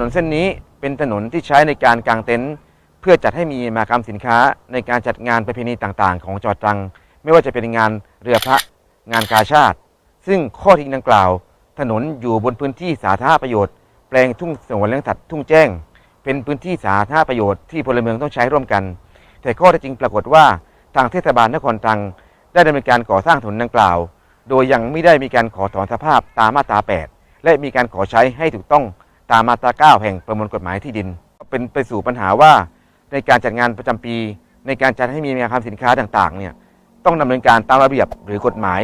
นนเส้นนี้เป็นถนนที่ใช้ในการกางเต็นท์เพื่อจัดให้มีมากรรมสินค้าในการจัดงานประเพณีต่างๆ ของจังหวัดตรัง ไม่ว่าจะเป็นงานเรือพระงานกาชาติ ซึ่งข้อที่ดังกล่าว ถนนอยู่บนพื้นที่สาธารณประโยชน์ แปลงทุ่งสงวนเลี้ยงสัตว์ทุ่งแจ้ง เป็นพื้นที่สาธารณประโยชน์ที่พลเมืองต้องใช้ร่วมกัน แต่ข้อเท็จจริงปรากฏว่าทางเทศบาลนครตรัง ได้ดำเนินการก่อสร้างถนนดังกล่าว โดยยังไม่ได้มีการขอถอนสภาพตามมาตรา 8 และมีการขอใช้ให้ถูกต้อง ตามมาตรา9แห่งประมวลกฎหมายที่ดิน เป็นไปสู่ปัญหาว่าในการจัดงานประจำปี ในการจัดให้มีงานคำสินค้าต่างๆเนี่ยต้องดำเนินการตามระเบียบหรือกฎหมาย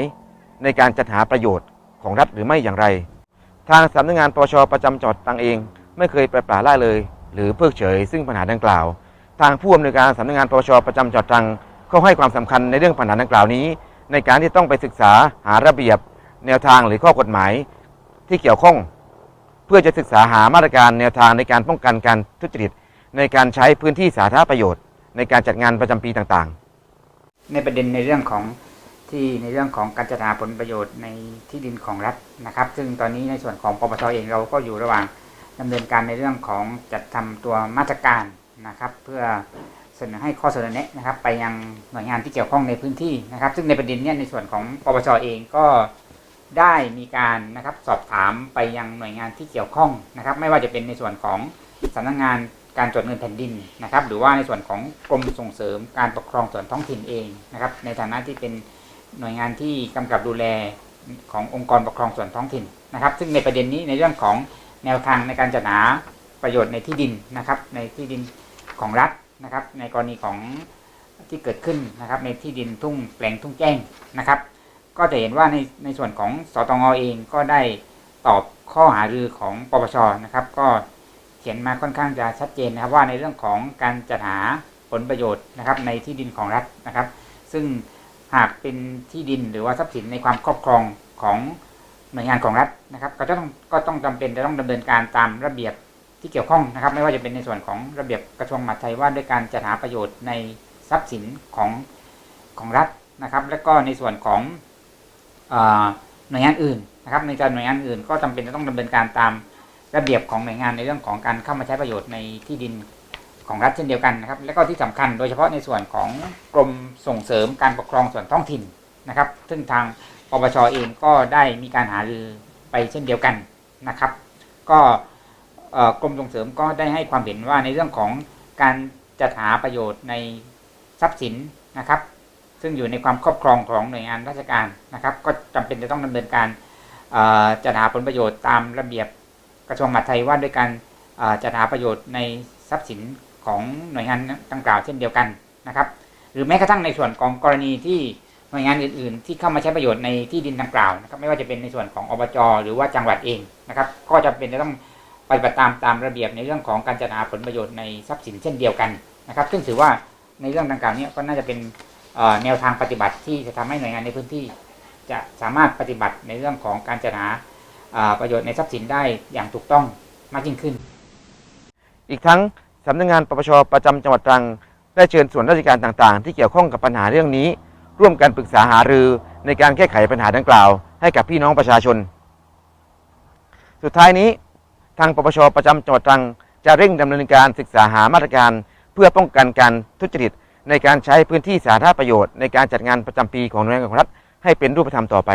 ในการจัดหาประโยชน์ของรัฐหรือไม่อย่างไร ทางสำนักงานปชประจำจังหวัดตังเอง ไม่เคยปล่อยปละละเลย หรือเพิกเฉย ซึ่งปัญหาดังกล่าว ทางผู้อำนวยการสำนักงานปชประจำจังหวัดตังก็ให้ความสำคัญในเรื่องปัญหาดังกล่าวนี้ ในการที่ต้องไปศึกษาหาระเบียบ แนวทางหรือข้อกฎหมายที่เกี่ยวข้อง เพื่อจะศึกษาหามาตรการแนวทางในการป้องกันการทุจริต ในการใช้พื้นที่สาธารณประโยชน์ ในการจัดงานประจำปีต่างๆ ในประเด็นในเรื่องของที่ในเรื่องของการจัดหาผลประโยชน์ในที่ดินของรัฐนะครับ ซึ่งตอนนี้ในส่วนของปปชเองเราก็อยู่ระหว่างดำเนินการในเรื่องของจัดทำตัวมาตรการนะครับ เพื่อเสนอให้ข้อเสนอแนะนะครับ ไปยังหน่วยงานที่เกี่ยวข้องในพื้นที่นะครับ ซึ่งในประเด็นนี้ในส่วนของปปชเองก็ ได้มีการนะครับสอบถามไปยังหน่วยงานที่เกี่ยวข้องนะครับ ไม่ว่าจะเป็นในส่วนของสำนักงานการตรวจเงินแผ่นดินนะครับ หรือว่าในส่วนของกรมส่งเสริมการปกครองส่วนท้องถิ่นเองนะครับ ในฐานะที่เป็นหน่วยงานที่กำกับดูแลขององค์กรปกครองส่วนท้องถิ่นนะครับ ซึ่งในประเด็นนี้ในเรื่องของแนวทางในการจัดหาประโยชน์ในที่ดินนะครับ ในที่ดินของรัฐนะครับ ในกรณีของที่เกิดขึ้นนะครับ ในที่ดินทุ่งแปลงทุ่งแจ้งนะครับ ก็จะเห็นว่าในในส่วนของสตงเองก็ได้ตอบข้อหารือของปปชนะครับ ก็เขียนมาค่อนข้างจะชัดเจนนะครับว่าในเรื่องของการจัดหาผลประโยชน์นะครับ ในที่ดินของรัฐนะครับ ซึ่งหากเป็นที่ดินหรือว่าทรัพย์สินในความครอบครองของหน่วยงานของรัฐนะครับ ก็จะต้องก็ต้องจำเป็นจะต้องดำเนินการตามระเบียบที่เกี่ยวข้องนะครับ ไม่ว่าจะเป็นในส่วนของระเบียบกระทรวงมหาดไทยว่าด้วยการจัดหาประโยชน์ในทรัพย์สินของของรัฐนะครับ และก็ในส่วนของ หน่วยงานอื่นนะครับในการหน่วยงานอื่นก็จำเป็นจะต้องดำเนินการตามระเบียบของหน่วยงานในเรื่องของการเข้ามาใช้ประโยชน์ในที่ดินของรัฐเช่นเดียวกันนะครับ และก็ที่สำคัญโดยเฉพาะในส่วนของกรมส่งเสริมการปกครองส่วนท้องถิ่นนะครับ ซึ่งทางปปชเองก็ได้มีการหารือไปเช่นเดียวกันนะครับ ก็กรมส่งเสริมก็ได้ให้ความเห็นว่าในเรื่องของการจัดหาประโยชน์ในทรัพย์สินนะครับ ซึ่งอยู่ในความครอบครองของหน่วยงานราชการนะครับ ก็จำเป็นจะต้องดำเนินการเอ่อจัดหาผลประโยชน์ตามระเบียบกระทรวงมหาดไทยว่าด้วยการเอ่อจัดหาประโยชน์ในทรัพย์สินของหน่วยงานดังกล่าวเช่นเดียวกันนะครับ หรือแม้กระทั่งในส่วนของกรณีที่หน่วยงานอื่น ๆ ที่เข้ามาใช้ประโยชน์ในที่ดินดังกล่าวนะครับ ไม่ว่าจะเป็นในส่วนของอบจหรือว่าจังหวัดเองนะครับ ก็จำเป็นจะต้องปฏิบัติตามตามระเบียบในเรื่องของการจัดหาผลประโยชน์ในทรัพย์สินเช่นเดียวกันนะครับ ซึ่งถือว่าในเรื่องดังกล่าวเนี้ก็น่าจะเป็น แนวทางปฏิบัติที่จะทำให้หน่วยงานในพื้นที่ จะสามารถปฏิบัติในเรื่องของการจัดหาประโยชน์ในทรัพย์สินได้อย่างถูกต้องมากยิ่งขึ้น อีกทั้งสำนักงานปปชประจำจังหวัดตรัง ได้เชิญส่วนราชการต่างๆ ที่เกี่ยวข้องกับปัญหาเรื่องนี้ ร่วมกันปรึกษาหารือในการแก้ไขปัญหาดังกล่าว ให้กับพี่น้องประชาชน สุดท้ายนี้ ทางปปชประจำจังหวัดตรัง จะเร่งดำเนินการศึกษาหามาตรการ เพื่อป้องกันการทุจริต ในการใช้พื้นที่สาธารณประโยชน์ ในการจัดงานประจำปีของหน่วยงานของรัฐให้เป็นรูปธรรมต่อไป